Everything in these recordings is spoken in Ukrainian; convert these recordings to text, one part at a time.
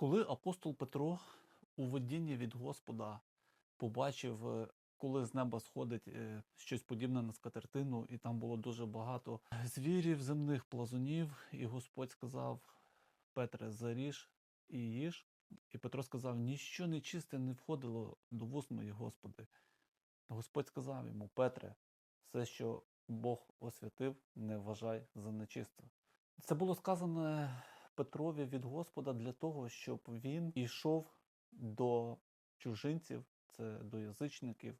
Коли апостол Петро у видінні від Господа побачив, е, коли з неба сходить е, щось подібне на скатертину, і там було дуже багато звірів, земних плазунів, і Господь сказав: Петре, заріж і їж. І Петро сказав: Ніщо нечисте не входило до вуст моїх, Господи. Господь сказав йому: Петре, все, що Бог освятив, не вважай за нечисте. Це було сказане Петрові від Господа для того, щоб він йшов до чужинців, це до язичників,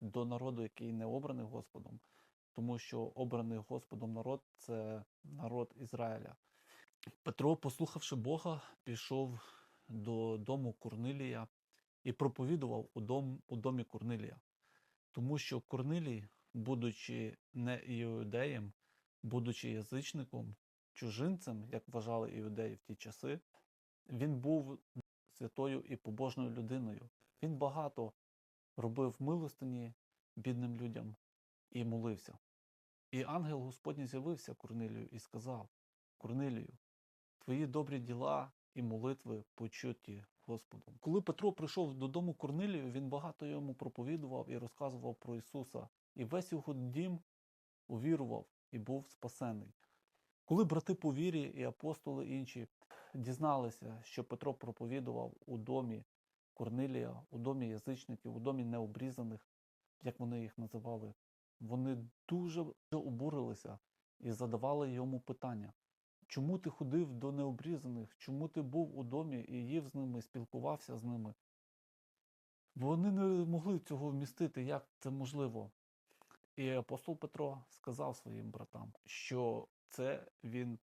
до народу, який не обраний Господом, тому що обраний Господом народ це народ Ізраїля. Петро, послухавши Бога, пішов до дому Корнилія і проповідував у, дом, у домі Корнилія. Тому що Корнилій, будучи не іудеєм, будучи язичником, чужинцем, як вважали іудеї в ті часи, він був святою і побожною людиною. Він багато робив милостині бідним людям і молився. І ангел Господній з'явився Корнилію і сказав: Корнилію, твої добрі діла і молитви почуті Господом. Коли Петро прийшов додому Корнилію, він багато йому проповідував і розказував про Ісуса, і весь його дім увірував і був спасений. Коли брати по вірі і апостоли інші дізналися, що Петро проповідував у домі Корнилія, у домі язичників, у домі необрізаних, як вони їх називали, вони дуже обурилися і задавали йому питання. Чому ти ходив до необрізаних? Чому ти був у домі і їв з ними, спілкувався з ними? Вони не могли цього вмістити, як це можливо. І апостол Петро сказав своїм братам, що це він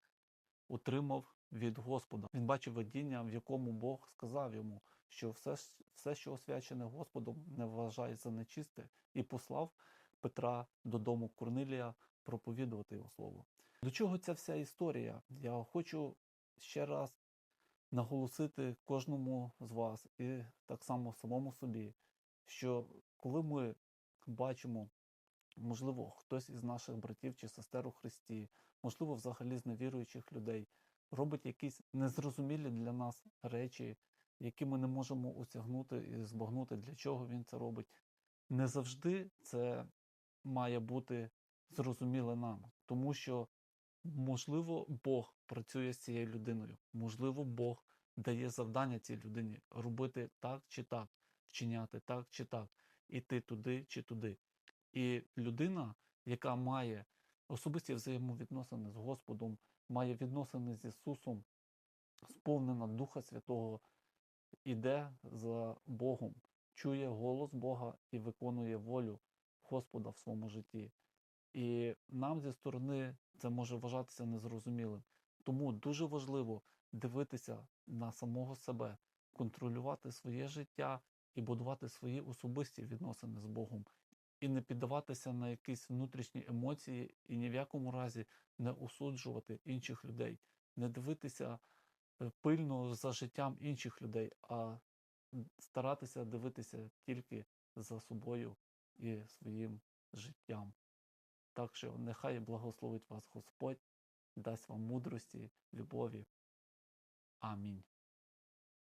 отримав від Господа. Він бачив видіння, в якому Бог сказав йому, що все, все що освячене Господом, не вважає за нечисте, і послав Петра додому Корнилія проповідувати його слово. До чого ця вся історія? Я хочу ще раз наголосити кожному з вас і так само самому собі, що коли ми бачимо, можливо, хтось із наших братів чи сестер у Христі, можливо, взагалі з невіруючих людей, робить якісь незрозумілі для нас речі, які ми не можемо осягнути і збагнути, для чого він це робить. Не завжди це має бути зрозуміле нам, тому що можливо, Бог працює з цією людиною. Можливо, Бог дає завдання цій людині робити так чи так, вчиняти так чи так, іти туди чи туди. І людина, яка має особисті взаємовідносини з Господом, має відносини з Ісусом, сповнена Духа Святого, іде за Богом, чує голос Бога і виконує волю Господа в своєму житті. І нам зі сторони це може вважатися незрозумілим. Тому дуже важливо дивитися на самого себе, контролювати своє життя і будувати свої особисті відносини з Богом, і не піддаватися на якісь внутрішні емоції, і ні в якому разі не осуджувати інших людей, не дивитися е, пильно за життям інших людей, а старатися дивитися тільки за собою і своїм життям. Так що нехай благословить вас Господь, дасть вам мудрості, любові. Амінь.